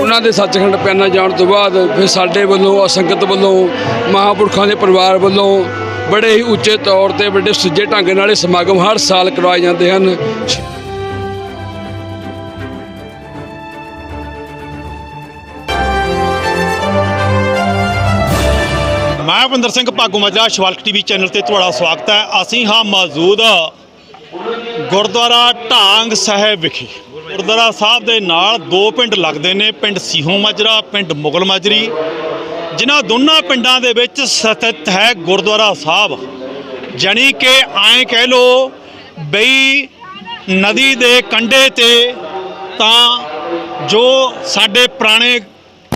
ਉਹਨਾਂ ਦੇ ਸੱਚਖੰਡ ਪੈਨਾ ਜਾਣ ਤੋਂ ਬਾਅਦ ਫਿਰ ਸਾਡੇ ਵੱਲੋਂ, ਅਸੰਗਤ ਵੱਲੋਂ, ਮਹਾਂਪੁਰਖਾਂ ਦੇ ਪਰਿਵਾਰ ਵੱਲੋਂ ਬੜੇ ਹੀ ਉੱਚੇ ਤੌਰ ਤੇ ਵੱਡੇ ਸੁੱਜੇ ਢੰਗ ਨਾਲ ਇਹ ਸਮਾਗਮ ਹਰ ਸਾਲ ਕਰਵਾਏ ਜਾਂਦੇ ਹਨ। ਮੈਂ ਸਿੰਘ ਭਾਗੂ ਮਾਜਰਾ, ਸ਼ਿਵਾਲਕ ਟੀਵੀ ਚੈਨਲ ਤੇ ਤੁਹਾਡਾ ਸਵਾਗਤ ਹੈ। ਅਸੀਂ ਹਾਂ ਮੌਜੂਦ ਗੁਰਦੁਆਰਾ ਢਾਂਗ ਸਾਹਿਬ ਵਿਖੇ। ਗੁਰਦੁਆਰਾ ਸਾਹਿਬ ਦੇ ਨਾਲ ਦੋ ਪਿੰਡ ਲੱਗਦੇ ਨੇ, ਪਿੰਡ ਸੀਹੋਂ ਮਾਜਰਾ, ਪਿੰਡ ਮੁਗਲ ਮਾਜਰੀ। ਜਿਨ੍ਹਾਂ ਦੋਨਾਂ ਪਿੰਡਾਂ ਦੇ ਵਿੱਚ ਸਥਿਤ ਹੈ ਗੁਰਦੁਆਰਾ ਸਾਹਿਬ। ਜਾਣੀ ਕਿ ਐਂ ਕਹਿ ਲੋ ਬਈ ਨਦੀ ਦੇ ਕੰਢੇ ਤੇ ਤਾਂ ਜੋ ਸਾਡੇ ਪੁਰਾਣੇ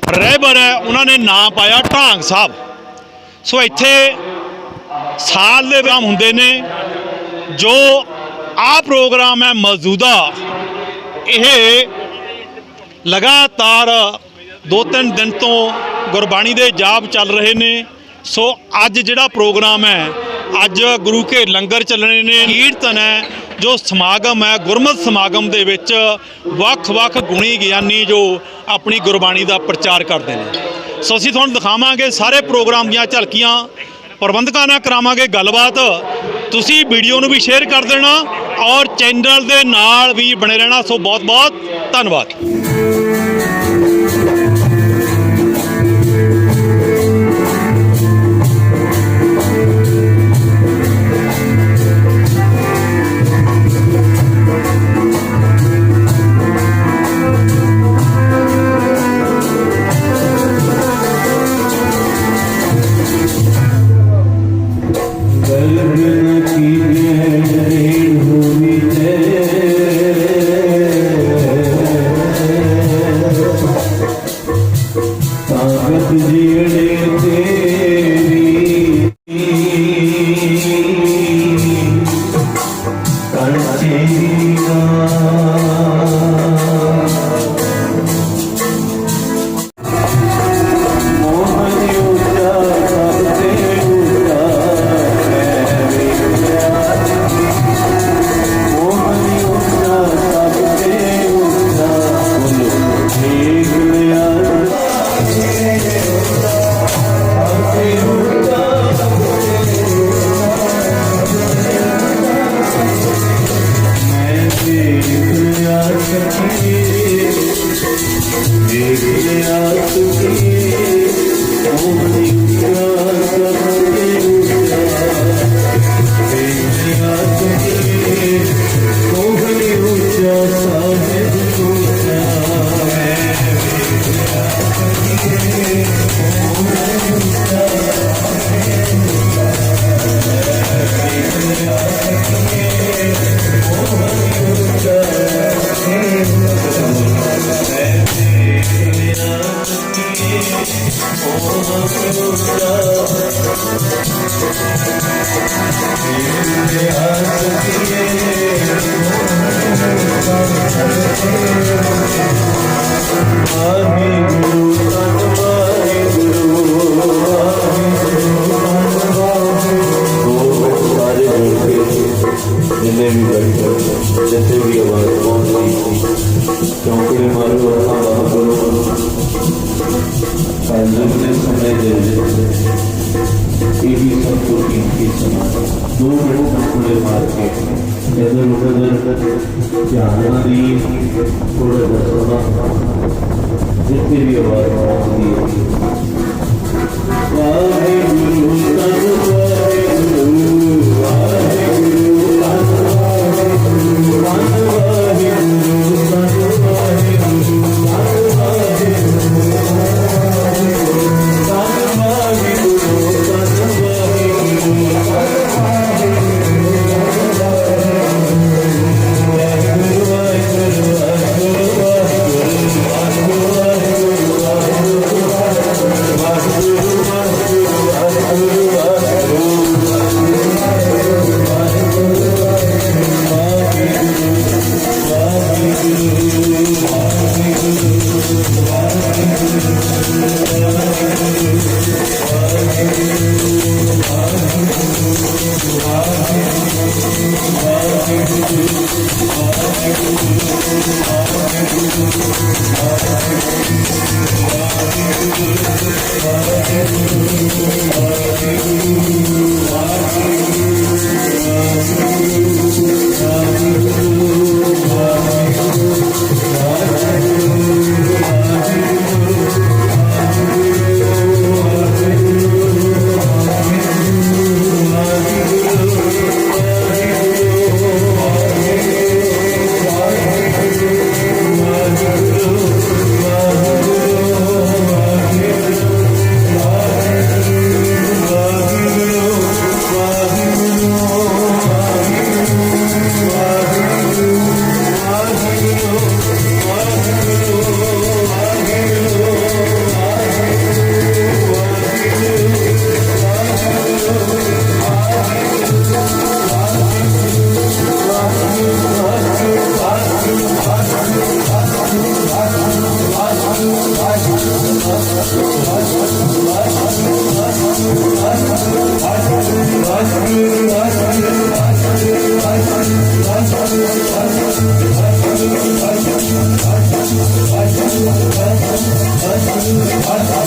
ਰਹਿਬਰ ਹੈ, ਉਹਨਾਂ ਨੇ ਨਾਂ ਪਾਇਆ ਢਾਂਗ ਸਾਹਿਬ। ਸੋ ਇੱਥੇ ਸਾਲ ਦੇ ਵਿਆਹ ਹੁੰਦੇ ਨੇ, ਜੋ ਆ ਪ੍ਰੋਗਰਾਮ ਹੈ ਮੌਜੂਦਾ। ਇਹ ਲਗਾਤਾਰ ਦੋ ਤਿੰਨ ਦਿਨ ਤੋਂ ਗੁਰਬਾਣੀ ਦੇ ਜਾਪ ਚੱਲ ਰਹੇ ਨੇ। ਸੋ ਅੱਜ ਜਿਹੜਾ ਪ੍ਰੋਗਰਾਮ ਹੈ, ਅੱਜ ਗੁਰੂ ਕੇ ਲੰਗਰ ਚੱਲਣੇ ਨੇ, ਕੀਰਤਨ ਹੈ ਜੋ ਸਮਾਗਮ ਹੈ, ਗੁਰਮਤਿ ਸਮਾਗਮ ਦੇ ਵਿੱਚ ਵੱਖ-ਵੱਖ ਗੁਣੀ ਗਿਆਨੀ ਜੋ ਆਪਣੀ ਗੁਰਬਾਣੀ ਦਾ ਪ੍ਰਚਾਰ ਕਰਦੇ ਨੇ। ਸੋ ਅਸੀਂ ਤੁਹਾਨੂੰ ਦਿਖਾਵਾਂਗੇ ਸਾਰੇ ਪ੍ਰੋਗਰਾਮ ਦੀਆਂ ਝਲਕੀਆਂ, ਪ੍ਰਬੰਧਕਾਂ ਨਾਲ ਕਰਾਵਾਂਗੇ ਗੱਲਬਾਤ। ਤੁਸੀਂ ਵੀਡੀਓ ਨੂੰ ਵੀ ਸ਼ੇਅਰ ਕਰ ਦੇਣਾ ਔਰ ਚੈਨਲ ਦੇ ਨਾਲ ਵੀ ਬਣੇ ਰਹਿਣਾ। ਸੋ ਬਹੁਤ-ਬਹੁਤ ਧੰਨਵਾਦ।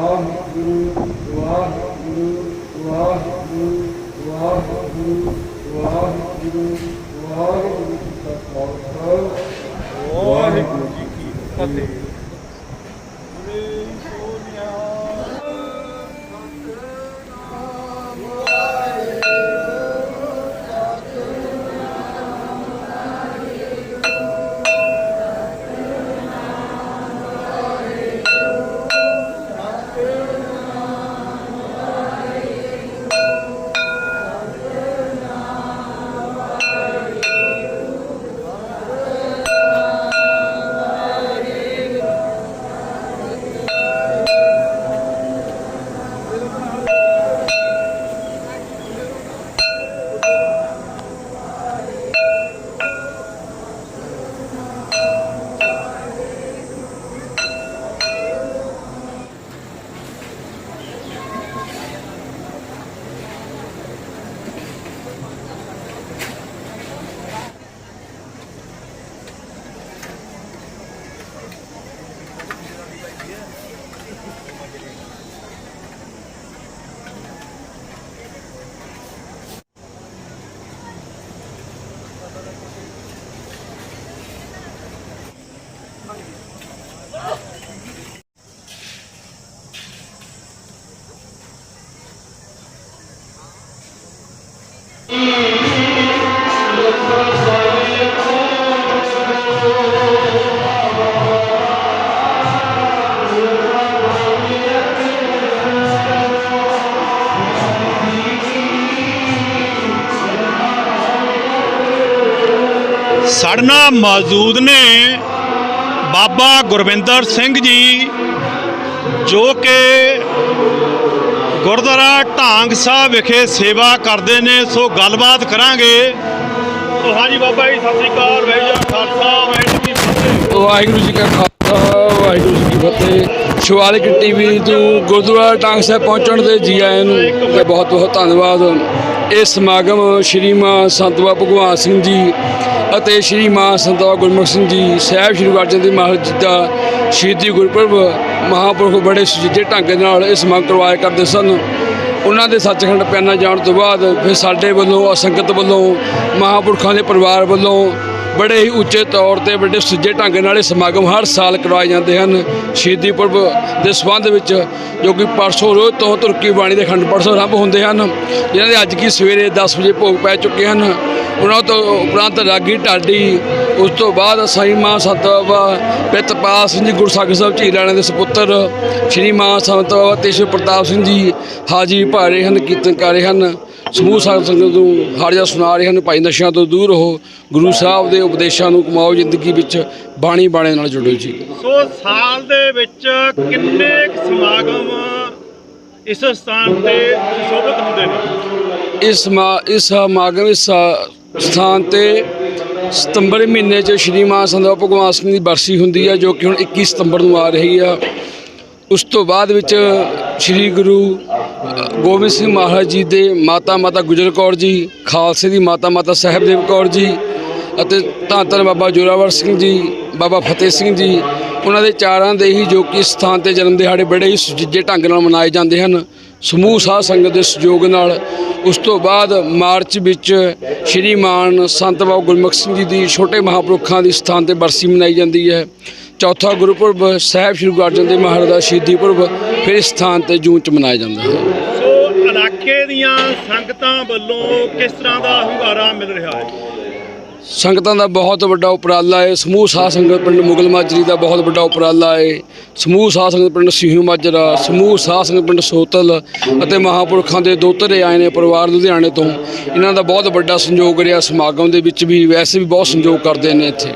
ਵਾਹਿਗੁਰੂ ਵਾਹਿਗੁਰੂ ਵਾਹਿਗੁਰੂ ਵਾਹਿਗੁਰੂ ਵਾਹਿਗੁਰੂ ਵਾਹਿਗੁਰੂ ਜੀ ਕੀ ਫਤਿਹ। ਸਾਡੇ ਨਾਲ ਮੌਜੂਦ ਨੇ ਬਾਬਾ ਗੁਰਵਿੰਦਰ ਸਿੰਘ ਜੀ, ਜੋ ਕਿ ਗੁਰਦੁਆਰਾ ਢਾਂਗ ਸਾਹਿਬ ਵਿਖੇ ਸੇਵਾ ਕਰਦੇ ਨੇ। ਸੋ ਗੱਲਬਾਤ ਕਰਾਂਗੇ। ਸੋ ਹਾਂਜੀ ਬਾਬਾ ਜੀ, ਸਤਿ ਸ੍ਰੀ ਅਕਾਲ ਵੈਜਾ ਖਾਲਸਾ, ਵਾਹਿਗੁਰੂ ਜੀ ਫਤਿਹ। ਵਾਹਿਗੁਰੂ ਜੀ ਕਾ ਖਾਲਸਾ, ਵਾਹਿਗੁਰੂ ਜੀ ਕੀ ਫਤਿਹ। ਸ਼ਿਵਾਲਿਕ ਟੀਵੀ ਤੋਂ ਗੁਰਦੁਆਰਾ ਟਾਂਗ ਸਾਹਿਬ ਪਹੁੰਚਣ ਦੇ ਜੀ ਆਇਆਂ ਨੂੰ ਤੇ ਬਹੁਤ ਬਹੁਤ ਧੰਨਵਾਦ। ਇਹ ਸਮਾਗਮ ਸ਼੍ਰੀ ਮਾਂ ਸੰਤ ਬਾਬਾ ਭਗਵਾਨ ਸਿੰਘ ਜੀ ਅਤੇ ਸ਼੍ਰੀ ਮਾਂ ਸੰਤ ਗੁਰਮੁਖ ਸਿੰਘ ਜੀ, ਸਾਹਿਬ ਸ਼੍ਰੀ ਗੁਰੂ ਅਰਜਨ ਦੇਵ ਮਹਾਰਾਜ ਜੀ ਦਾ ਸ਼ਹੀਦੀ ਗੁਰਪੁਰਬ ਮਹਾਂਪੁਰਖ ਬੜੇ ਸੁਚੱਜੇ ਢੰਗ ਨਾਲ ਇਹ ਸਮਾਗਮ ਕਰਵਾਇਆ ਕਰਦੇ ਸਨ। ਉਹਨਾਂ ਦੇ ਸੱਚਖੰਡ ਪਿਆਨਾ ਜਾਣ ਤੋਂ ਬਾਅਦ ਫਿਰ ਸਾਡੇ ਵੱਲੋਂ, ਅਸੰਗਤ ਵੱਲੋਂ, ਮਹਾਂਪੁਰਖਾਂ ਦੇ ਪਰਿਵਾਰ ਵੱਲੋਂ ਬੜੇ ਹੀ ਉੱਚੇ ਤੌਰ ਤੇ ਵੱਡੇ ਸੁੱਜੇ ਢੰਗ ਨਾਲ ਇਹ ਸਮਾਗਮ ਹਰ ਸਾਲ ਕਰਵਾਏ ਜਾਂਦੇ ਹਨ। ਸ਼ਹੀਦੀ ਪੁਰਬ ਦੇ ਸੰਬੰਧ ਵਿੱਚ ਜੋ ਕਿ ਪਰਸੋਂ ਰੋਜ਼ ਤੋਂ ਤੁਰਕੀ ਬਾਣੀ ਦੇ ਖੰਡ ਪਰਸੋਂ ਆਰੰਭ ਹੁੰਦੇ ਹਨ, ਜਿਨ੍ਹਾਂ ਦੇ ਅੱਜ ਕੀ ਸਵੇਰੇ 10 ਵਜੇ ਭੋਗ ਪੈ ਚੁੱਕੇ ਹਨ। ਉਹਨਾਂ ਤੋਂ ਉਪਰੰਤ ਰਾਗੀ ਢਾਡੀ ਉਸ ਤੋਂ ਬਾਅਦ ਸਾਈ ਮਾਂ ਸੰਤ ਬਾਬਾ ਪਿਤਪਾਲ ਸਿੰਘ ਜੀ ਗੁਰਸਾਗਰ ਸਾਹਿਬ ਝੀਲਾਣੇ ਦੇ ਸੁਪੁੱਤਰ ਸ਼੍ਰੀ ਮਾਂ ਸੰਤ ਬਾਬਾ ਤੇਸ਼ਵਰ ਪ੍ਰਤਾਪ ਸਿੰਘ ਜੀ ਹਾਜੀ ਭਾਰੇ ਹਨ ਕੀਰਤਨ ਕਰ ਰਹੇ ਹਨ। ਸਮੂਹ ਸਾਧ ਸੰਗਤ ਨੂੰ ਹਾਜ਼ਰ ਸੁਣਾ ਰਹੇ ਹਨ ਭਾਈ ਨਸ਼ਿਆਂ ਤੋਂ ਦੂਰ ਰਹੋ। ਗੁਰੂ ਸਾਹਿਬ ਦੇ ਉਪਦੇਸ਼ਾਂ ਨੂੰ ਕਮਾਓ ਜ਼ਿੰਦਗੀ ਵਿੱਚ ਬਾਣੀ ਬਾਣੇ ਨਾਲ ਜੁੜੋ ਜੀ। ਸੋ ਸਾਲ ਦੇ ਵਿੱਚ ਕਿੰਨੇ ਸਮਾਗਮ ਇਸ ਸਥਾਨ ਤੇ ਸੁਸ਼ੋਭਿਤ ਹੁੰਦੇ ਨੇ? ਇਸ ਮਾ ਇਸ ਸਮਾਗਮ ਇਸ ਸਥਾਨ ਤੇ ਸਤੰਬਰ ਮਹੀਨੇ 'ਚ ਸ਼੍ਰੀ ਮਾਂ ਸੰਤ ਭਗਵਾਨ ਸਿੰਘ ਦੀ ਬਰਸੀ ਹੁੰਦੀ ਹੈ ਜੋ ਕਿ ਹੁਣ 21 ਸਤੰਬਰ ਨੂੰ ਆ ਰਹੀ ਆ। ਉਸ ਤੋਂ ਬਾਅਦ ਵਿੱਚ ਸ਼੍ਰੀ ਗੁਰੂ ਗੋਬਿੰਦ ਸਿੰਘ ਮਹਾਰਾਜ ਜੀ ਦੇ ਮਾਤਾ ਮਾਤਾ ਗੁਜਰ ਕੌਰ ਜੀ, ਖਾਲਸੇ ਦੀ ਮਾਤਾ ਮਾਤਾ ਸਾਹਿਬਦੇਵ ਕੌਰ ਜੀ ਅਤੇ ਧੰਨ ਧੰਨ ਬਾਬਾ ਜੋਰਾਵਰ ਸਿੰਘ ਜੀ, ਬਾਬਾ ਫਤਿਹ ਸਿੰਘ ਜੀ, ਉਹਨਾਂ ਦੇ ਚਾਰਾਂ ਦੇ ਹੀ ਜੋ ਕਿ ਸਥਾਨ ਤੇ ਜਨਮ ਦਿਹਾੜੇ ਬੜੇ ਹੀ ਸੁਚੱਜੇ ਢੰਗ ਨਾਲ ਮਨਾਏ ਜਾਂਦੇ ਹਨ। ਸਮੂਹ ਸਾਧ ਸੰਗਤ ਦੇ ਸਹਿਯੋਗ ਨਾਲ ਉਸ ਤੋਂ ਬਾਅਦ ਮਾਰਚ ਵਿੱਚ ਸ਼੍ਰੀ ਮਾਨ ਸੰਤ ਬਾਬਾ ਗੁਰਮੁਖ ਸਿੰਘ ਜੀ ਦੀ ਛੋਟੇ ਮਹਾਂਪੁਰਖਾਂ ਦੀ ਸਥਾਨ ਤੇ ਬਰਸੀ ਮਨਾਈ ਜਾਂਦੀ ਹੈ। ਚੌਥਾ ਗੁਰਪੁਰਬ ਸਾਹਿਬ ਸ਼੍ਰੀ ਗੁਰੂ ਅਰਜਨ ਦੇਵ ਮਹਾਰਾਜ ਦਾ ਸ਼ਹੀਦੀ ਪੁਰਬ ਫਿਰ ਇਸ ਸਥਾਨ ਤੇ ਜੂਨ ਚ ਮਨਾਇਆ ਜਾਂਦਾ ਹੈ। ਸੋ ਇਲਾਕੇ ਦੀਆਂ ਸੰਗਤਾਂ ਵੱਲੋਂ ਕਿਸ ਤਰ੍ਹਾਂ ਦਾ ਹੁੰਗਾਰਾ ਮਿਲ ਰਿਹਾ ਹੈ? ਸੰਗਤਾਂ ਦਾ ਬਹੁਤ ਵੱਡਾ ਉਪਰਾਲਾ ਹੈ। ਸਮੂਹ ਸਾਧ ਸੰਗਤ ਪਿੰਡ ਮੁਗਲ ਮਾਜਰੀ ਦਾ ਬਹੁਤ ਵੱਡਾ ਉਪਰਾਲਾ ਹੈ। ਸਮੂਹ ਸਾਧ ਸੰਗਤ ਪਿੰਡ ਸਿਹੂ ਮਾਜਰਾ, ਸਮੂਹ ਸਾਧ ਸੰਗਤ ਪਿੰਡ ਸੋਤਲ ਅਤੇ ਮਹਾਂਪੁਰਖਾਂ ਦੇ ਦੋਤਰੇ ਆਏ ਨੇ ਪਰਿਵਾਰ ਲੁਧਿਆਣੇ ਤੋਂ। ਇਹਨਾਂ ਦਾ ਬਹੁਤ ਵੱਡਾ ਸੰਯੋਗ ਰਿਹਾ। ਸਮਾਗਮ ਦੇ ਵਿੱਚ ਵੀ ਵੈਸੇ ਵੀ ਬਹੁਤ ਸੰਯੋਗ ਕਰਦੇ ਨੇ ਇੱਥੇ।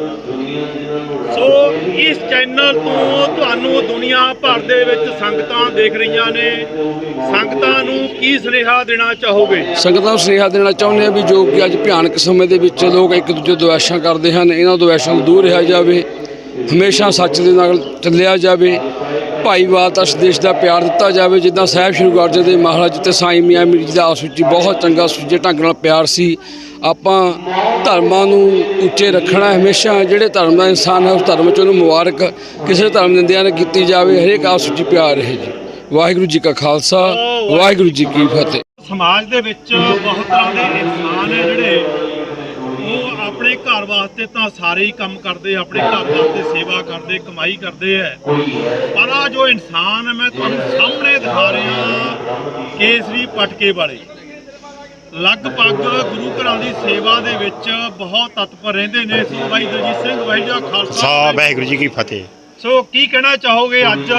ਇਸ ਚੈਨਲ ਤੋਂ ਤੁਹਾਨੂੰ ਦੁਨੀਆ ਭਰ ਦੇ ਵਿੱਚ ਸੰਗਤਾਂ ਦੇਖ ਰਹੀਆਂ ਨੇ। ਸੰਗਤਾਂ ਨੂੰ ਕੀ ਸੁਨੇਹਾ ਦੇਣਾ ਚਾਹੋਗੇ? ਸੰਗਤਾਂ ਨੂੰ ਸੁਨੇਹਾ ਦੇਣਾ ਚਾਹੁੰਦੇ ਆ ਵੀ ਜੋ ਕਿ ਅੱਜ ਭਿਆਨਕ ਸਮੇਂ ਦੇ ਵਿੱਚ ਲੋਕ ਇੱਕ ਦੂਜੇ ਦੁਆਸ਼ਾਂ ਕਰਦੇ ਹਨ, ਇਹਨਾਂ ਦੁਆਸ਼ਾਂ ਤੋਂ ਦੂਰ ਰਿਹਾ ਜਾਵੇ, ਹਮੇਸ਼ਾ ਸੱਚ ਦੇ ਨਾਲ ਚੱਲਿਆ ਜਾਵੇ। ਭਾਈਵਾਲਤਾ ਸੰਦੇਸ਼ ਦਾ ਪਿਆਰ ਦਿੱਤਾ ਜਾਵੇ, ਜਿੱਦਾਂ ਸਾਹਿਬ ਸ਼੍ਰੀ ਗੁਰੂ ਅਰਜਨ ਦੇਵ ਮਹਾਰਾਜ ਤੇ ਸਾਈਂ ਮੀਆਂ ਮੀਰ ਜੀ ਦਾ ਆਪਸ ਵਿੱਚ ਬਹੁਤ ਚੰਗਾ ਸੁੱਜੇ ਢੰਗ ਨਾਲ ਪਿਆਰ ਸੀ। ਆਪਾਂ ਧਰਮਾਂ ਨੂੰ ਉੱਚੇ ਰੱਖਣਾ ਹਮੇਸ਼ਾ, ਜਿਹੜੇ ਧਰਮ ਦਾ ਇਨਸਾਨ ਹੈ, ਉਸ ਧਰਮ 'ਚ ਉਹਨੂੰ ਮੁਬਾਰਕ ਕਿਸੇ ਧਰਮ ਨਿੰਦਿਆ ਨਾ ਕੀਤੀ ਜਾਵੇ। ਹਰੇਕ ਆਪਸ ਵਿੱਚ ਪਿਆਰ ਰਹੇ ਜੀ। ਵਾਹਿਗੁਰੂ ਜੀ ਕਾ ਖਾਲਸਾ, ਵਾਹਿਗੁਰੂ ਜੀ ਕੀ ਫਤਿਹ। ਸਮਾਜ ਦੇ ਵਿੱਚ ਬਹੁਤ ਤਰ੍ਹਾਂ ਦੇ ਇਨਸਾਨ ਹੈ ਜਿਹੜੇ ਆਪਣੇ ਘਰ ਵਾਸਤੇ ਤਾਂ ਸਾਰੇ ਹੀ ਕੰਮ ਕਰਦੇ ਆਪਣੇ ਘਰ ਵਾਸਤੇ ਸੇਵਾ ਕਰਦੇ ਕਮਾਈ ਕਰਦੇ ਹੈ ਪਰ ਆ ਜੋ ਇਨਸਾਨ ਹੈ ਮੈਂ ਤੁਹਾਨੂੰ ਸਾਹਮਣੇ ਦਿਖਾ ਰਿਹਾ ਕੇਸਰੀ ਪਟਕੇ ਵਾਲੇ। ਲਗਭਗ ਗੁਰੂ ਘਰਾਂ ਦੀ ਸੇਵਾ ਦੇ ਵਿੱਚ ਬਹੁਤ ਤਤਪਰ ਰਹਿੰਦੇ ਨੇ ਸੋ ਭਾਈ ਦਲਜੀਤ ਸਿੰਘ ਵਾਹਿਜਾ ਖਾਲਸਾ। ਸਾ ਵਾਹਿਗੁਰੂ ਜੀ ਕੀ ਫਤਿਹ। ਸੋ ਕੀ ਕਹਿਣਾ ਚਾਹੋਗੇ ਅੱਜ?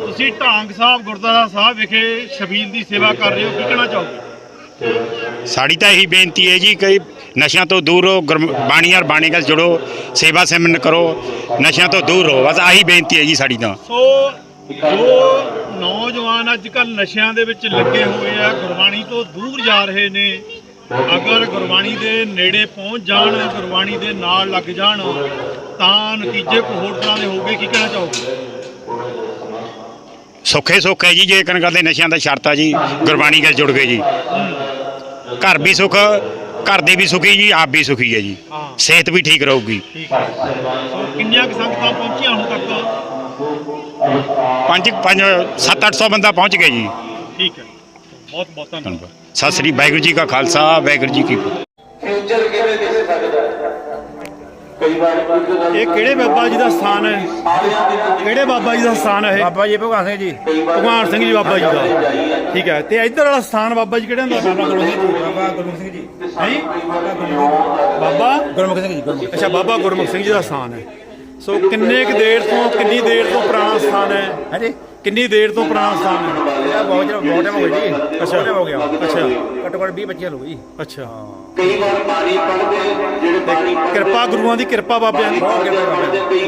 ਤੁਸੀਂ ਢਾਂਗ ਸਾਹਿਬ ਗੁਰਦੁਆਰਾ ਸਾਹਿਬ ਵਿਖੇ ਸ਼ਬੀਲ ਦੀ ਸੇਵਾ ਕਰ ਰਹੇ ਹੋ ਕੀ ਕਹਿਣਾ ਚਾਹੋਗੇ? ਸਾਡੀ ਤਾਂ ਇਹੀ ਬੇਨਤੀ ਹੈ ਜੀ ਕਿ ਨਸ਼ਿਆਂ ਤੋਂ ਦੂਰ ਰਹੋ ਗੁਰਮ- ਬਾਣੀ ਔਰ ਬਾਣੀ ਨਾਲ ਜੁੜੋ ਸੇਵਾ ਸਿਮਰਨ ਕਰੋ ਨਸ਼ਿਆਂ ਤੋਂ ਦੂਰ ਰਹੋ ਬਸ ਆਹੀ ਬੇਨਤੀ ਹੈ ਜੀ ਸਾਡੀ ਤਾਂ। ਸੋ ਜੋ ਨੌਜਵਾਨ ਅੱਜ ਕੱਲ ਨਸ਼ਿਆਂ ਦੇ ਵਿੱਚ ਲੱਗੇ ਹੋਏ ਆ ਗੁਰਬਾਣੀ ਤੋਂ ਦੂਰ ਜਾ ਰਹੇ ਨੇ ਅਗਰ ਗੁਰਬਾਣੀ ਦੇ ਨੇੜੇ ਪਹੁੰਚ ਜਾਣ ਗੁਰਬਾਣੀ ਦੇ ਨਾਲ ਲੱਗ ਜਾਣ ਤਾਂ ਨਤੀਜੇ ਕੋ ਹੋਰ ਤਰ੍ਹਾਂ ਦੇ ਹੋਗੇ ਕੀ ਕਹਿਣਾ ਚਾਹੋਗੇ? ਸੁੱਖੇ ਸੁੱਖ ਹੈ ਜੀ ਜੇ ਕਨ ਕਰਦੇ ਨਸ਼ਿਆਂ ਦਾ ਸ਼ਰਤ ਆ ਜੀ ਗੁਰਬਾਣੀ ਨਾਲ ਜੁੜ ਗਏ ਜੀ। ਘਰ ਵੀ ਸੁੱਖ ਘਰ ਦੇ ਵੀ ਸੁਖੀ ਜੀ ਆਪ ਵੀ ਸੁਖੀ ਹੈ ਜੀ। ਹਾਂ। ਸਿਹਤ ਵੀ ਠੀਕ ਰਹੂਗੀ। ਠੀਕ ਹੈ। ਸੋ ਕਿੰਨੀਆਂ ਕੁ ਸੰਗਤਾਂ ਪਹੁੰਚੀਆਂ ਹੁਣ ਤੱਕ? ਪੰਜ ਪੰਜ 7-800 ਬੰਦਾ ਪਹੁੰਚ ਗਿਆ ਜੀ। ਠੀਕ ਹੈ। ਬਹੁਤ ਬਹੁਤ ਧੰਨਵਾਦ। ਧੰਨਵਾਦ। ਸਤਿ ਸ੍ਰੀ ਵਾਹਿਗੁਰੂ ਜੀ ਕਾ ਖਾਲਸਾ ਵਾਹਿਗੁਰੂ ਜੀ ਕੀ ਫਤਿਹ। ਫਿਊਚਰ ਕਿਵੇਂ ਦਿਖ ਸਕਦਾ ਹੈ ਕਈ ਵਾਰ ਇਹ ਕਿਹੜੇ ਬਾਬਾ ਜੀ ਦਾ ਸਥਾਨ ਹੈ? ਕਿਹੜੇ ਬਾਬਾ ਜੀ ਦਾ ਸਥਾਨ ਹੈ ਬਾਬਾ ਜੀ ਭਗਵਾਨ ਸਿੰਘ ਜੀ। ਭਗਵਾਨ ਸਿੰਘ ਜੀ ਬਾਬਾ ਜੀ ਦਾ। ਠੀਕ ਹੈ। ਤੇ ਇੱਧਰ ਵਾਲਾ ਸਥਾਨ ਬਾਬਾ ਜੀ ਕਿਹੜੇ ਹੁੰਦਾ? ਬਾਬਾ ਗੁਰਮੁਖ ਸਿੰਘ ਜੀ। ਬਾਬਾ ਗੁਰਮੁਖ ਸਿੰਘ ਜੀ। ਹੈ? ਬਾਬਾ ਗੁਰਮੁਖ ਸਿੰਘ ਜੀ ਅੱਛਾ ਬਾਬਾ ਗੁਰਮੁਖ ਸਿੰਘ ਜੀ ਦਾ ਸਥਾਨ ਹੈ। ਸੋ ਕਿੰਨੇ ਕੁ ਦੇਰ ਤੋਂ ਕਿੰਨੀ ਦੇਰ ਤੋਂ ਪੁਰਾਣਾ ਸਥਾਨ ਹੈ? ਹਾਂਜੀ। ਕਿੰਨੀ ਦੇਰ ਤੋਂ ਪੁਰਾਣਾ ਸਥਾਨ ਹੈ? ਇਹ ਬਹੁਤ ਚਿਰ ਬਹੁਤ ਟਾਈਮ ਹੋ ਗਿਆ ਜੀ। ਅੱਛਾ। ਹੋ ਗਿਆ। ਅੱਛਾ। ਘੱਟੋ ਘੱਟ 20 25 ਹੋ ਗਈ ਅੱਛਾ। ਕਿਰਪਾ ਗੁਰੂਆਂ ਦੀ ਕਿਰਪਾ ਬਾਬਿਆਂ ਦੀ। ਬਹੁਤ ਕਿਰਪਾ ਬਾਬਿਆਂ ਦੀ।